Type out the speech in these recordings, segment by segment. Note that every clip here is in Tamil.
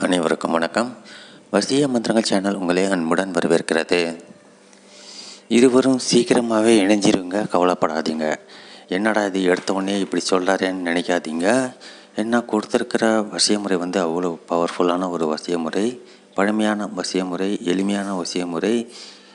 அனைவருக்கும் வணக்கம். வசிய மந்திரங்கள் சேனல் உங்களை அன்புடன் வரவேற்கிறது. இருவரும் சீக்கிரமாகவே இணைஞ்சிருங்க கவலைப்படாதீங்க. என்னடா இது எடுத்த உடனே இப்படி சொல்கிறாரேன்னு நினைக்காதீங்க. என்ன கொடுத்துருக்கிற வசிய முறை வந்து அவ்வளோ பவர்ஃபுல்லான ஒரு வசிய முறை பழமையான வசிய முறை எளிமையான வசிய முறை.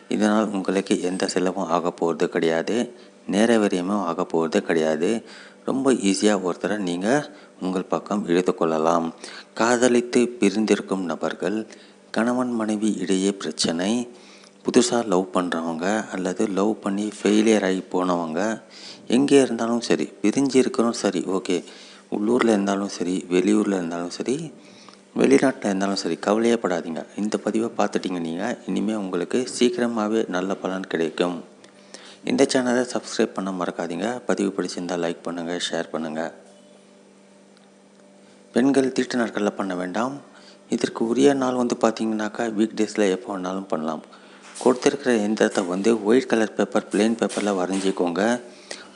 இதனால் உங்களுக்கு எந்த செலவும் ஆக போகிறது கிடையாது. நேர விரயமும் ஆக போகிறது கிடையாது. ரொம்ப ஈஸியாக ஒருத்தரை நீங்கள் உங்கள் பக்கம் இழுத்து கொள்ளலாம். காதலித்து பிரிந்திருக்கும் நபர்கள் கணவன் மனைவி இடையே பிரச்சனை புதுசாக லவ் பண்ணுறவங்க அல்லது லவ் பண்ணி ஃபெயிலியர் ஆகி போனவங்க எங்கே இருந்தாலும் சரி பிரிஞ்சு இருக்கிறோம் சரி ஓகே. உள்ளூரில் இருந்தாலும் சரி வெளியூரில் இருந்தாலும் சரி வெளிநாட்டில் இருந்தாலும் சரி கவலையே படாதீங்க. இந்த பதிவை பார்த்துட்டிங்க நீங்கள் இனிமேல் உங்களுக்கு சீக்கிரமாகவே நல்ல பலன் கிடைக்கும். இந்த சேனலை சப்ஸ்கிரைப் பண்ண மறக்காதீங்க. பதிவு பிடிச்சிருந்தால் லைக் பண்ணுங்கள் ஷேர் பண்ணுங்கள் பெண்கள் தீட்டு நாட்களில் பண்ண வேண்டாம். இதற்கு உரிய நாள் வந்து பார்த்தீங்கன்னாக்கா வீக் டேஸில் எப்போ வேணாலும் பண்ணலாம். கொடுத்துருக்கிற எந்திரத்தை வந்து ஒயிட் கலர் பேப்பர் பிளெயின் பேப்பரில் வரைஞ்சிக்கோங்க.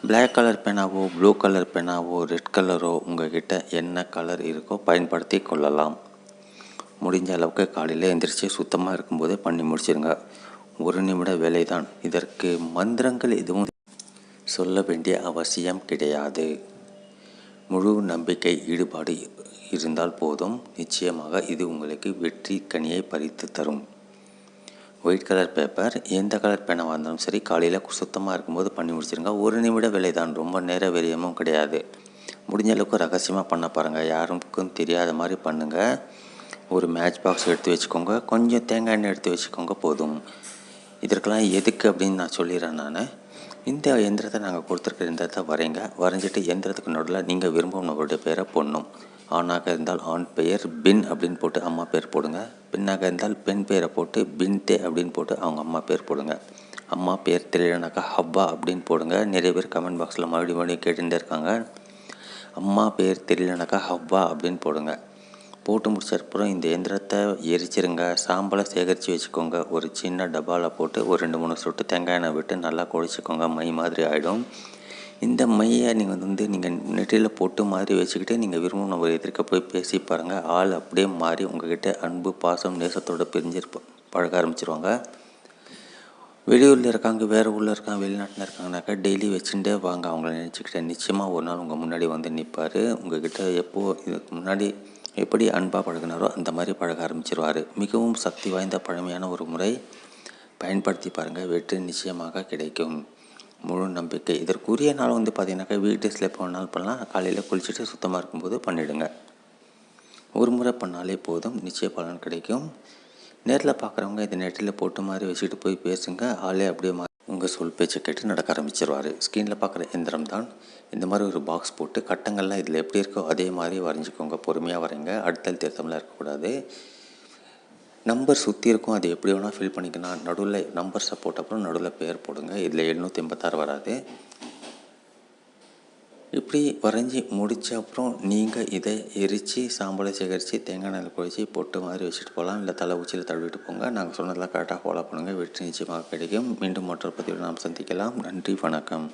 பிளாக் கலர் பேனாவோ ப்ளூ கலர் பேனாவோ ரெட் கலரோ உங்ககிட்ட என்ன கலர் இருக்கோ பயன்படுத்தி கொள்ளலாம். முடிஞ்ச அளவுக்கு காலையில் எந்திரிச்சு சுத்தமாக இருக்கும்போதே பண்ணி முடிச்சிருங்க. ஒரு நிமிட வேலைதான். இதற்கு மந்திரங்கள் எதுவும் சொல்ல வேண்டிய அவசியம் கிடையாது. முழு நம்பிக்கை ஈடுபாடு இருந்தால் போதும். நிச்சயமாக இது உங்களுக்கு வெற்றி கனியை பறித்து தரும். ஒயிட் கலர் பேப்பர் எந்த கலர் பேனாக இருந்தாலும் சரி காலையில் சுத்தமாக இருக்கும்போது பண்ணி முடிச்சிருங்க. ஒரு நிமிட வேலை தான் ரொம்ப நேர விரயமும் கிடையாது. முடிஞ்ச அளவுக்கு ரகசியமாக பண்ண பாருங்கள் யாருக்கும் தெரியாத மாதிரி பண்ணுங்கள் ஒரு மேட்ச் பாக்ஸ் எடுத்து வச்சுக்கோங்க. கொஞ்சம் தேங்காய் எண்ணெய் எடுத்து வச்சுக்கோங்க போதும். இதற்கெல்லாம் எதுக்கு அப்படின்னு நான் சொல்லிடுறேன் நான். இந்த எந்திரத்தை நாங்கள் கொடுத்துருக்க எந்திரத்தை வரைங்க. வரைஞ்சிட்டு எந்திரத்துக்கு நடுவில் நீங்கள் விரும்பும் நபருடைய பேரை போடணும். ஆணாக இருந்தால் ஆண் பெயர் பின் அப்படின்னு போட்டு அம்மா பேர் போடுங்க. பெண்ணாக இருந்தால் பெண் பேரை போட்டு பின் தே அப்படின்னு போட்டு அவங்க அம்மா பேர் போடுங்க. அம்மா பேர் தெரியலனாக்கா ஹவ்வா அப்படின்னு போடுங்க. நிறைய பேர் கமெண்ட் பாக்ஸில் மறுபடியும் மறுபடியும் கேட்டுகிட்டே இருக்காங்க. அம்மா பேர் தெரியலனாக்கா ஹவ்வா அப்படின்னு போடுங்க. போட்டு முடிச்சப்புறம் இந்த எந்திரத்தை எரிச்சிருங்க. சாம்பலை சேகரித்து வச்சுக்கோங்க. ஒரு சின்ன டப்பாவில் போட்டு ஒரு ரெண்டு மூணு சொட்டு தேங்காய் எண்ணெய் விட்டு நல்லா குழச்சிக்கோங்க மை மாதிரி ஆகிடும் இந்த மையை நீங்கள் வந்து நீங்கள் நெற்றியில் போட்டு மாதிரி வச்சுக்கிட்டு நீங்கள் விரும்பும் நம்ம எதிர்க்க போய் பேசி பாருங்கள் ஆள் அப்படியே மாறி உங்ககிட்ட அன்பு பாசம் நேசத்தோடு பிரிஞ்சிருப்ப பழக ஆரம்பிச்சிருவாங்க. வெளியூரில் இருக்காங்க வேறு ஊரில் இருக்காங்க வெளிநாட்டில் இருக்காங்கனாக்கா டெய்லி வச்சுட்டே வாங்க. அவங்கள நினச்சிக்கிட்டேன் நிச்சயமாக ஒரு நாள் உங்கள் முன்னாடி வந்து நிற்பார் உங்ககிட்ட எப்போது இதுக்கு முன்னாடி எப்படி அன்பாக பழகினாரோ அந்த மாதிரி பழக ஆரம்பிச்சிருவார். மிகவும் சக்தி வாய்ந்த பழமையான ஒரு முறை பயன்படுத்தி பாருங்கள் வெற்றி நிச்சயமாக கிடைக்கும். முழு நம்பிக்கை. இதற்குரிய நாள் வந்து பார்த்தீங்கன்னாக்கா வீட்டு எப்போ நாள் பண்ணலாம். காலையில் குளிச்சுட்டு சுத்தமாக இருக்கும்போது பண்ணிவிடுங்க ஒரு முறை பண்ணாலே போதும். நிச்சய பலன் கிடைக்கும். நேரில் பார்க்குறவங்க இந்த நெட்டில் போட்டு மாதிரி வச்சுட்டு போய் பேசுங்க. ஆளே அப்படியே உங்கள் சொல் பேச்சை கேட்டு நடக்க ஆரம்பிச்சிருவார். ஸ்க்ரீனில் பார்க்குற எந்திரம் தான் இந்த மாதிரி ஒரு பாக்ஸ் போட்டு கட்டங்கள்லாம் இதில் எப்படி இருக்கோ அதே மாதிரி வரைஞ்சிக்கோங்க. பொறுமையாக வரைங்க. அடுத்தல் திருத்தம்லாம் இருக்கக்கூடாது. நம்பர் சுற்றி இருக்கும். அது எப்படி வேணால் ஃபில் பண்ணிக்கலாம். நடுவில் நம்பர்ஸை போட்ட அப்புறம் நடுவில் பேர் போடுங்க. இதில் எழுநூற்றி எண்பத்தாறு வராது. இப்படி வரைஞ்சி முடித்த அப்புறம் நீங்கள் இதை எரித்து சாம்பலை சேகரித்து தேங்காய் நெல் குழிச்சு பொட்டு மாதிரி வச்சுட்டு போகலாம். இல்லை தலை உச்சியில் தழுவிட்டு போங்க. நாங்கள் சொன்னதெல்லாம் கரெக்டாக ஃபாலோ பண்ணுங்கள் வெற்றி நிச்சயமாக கிடைக்கும். மீண்டும் மற்றொரு பதிவில் நாம் சந்திக்கலாம். நன்றி வணக்கம்.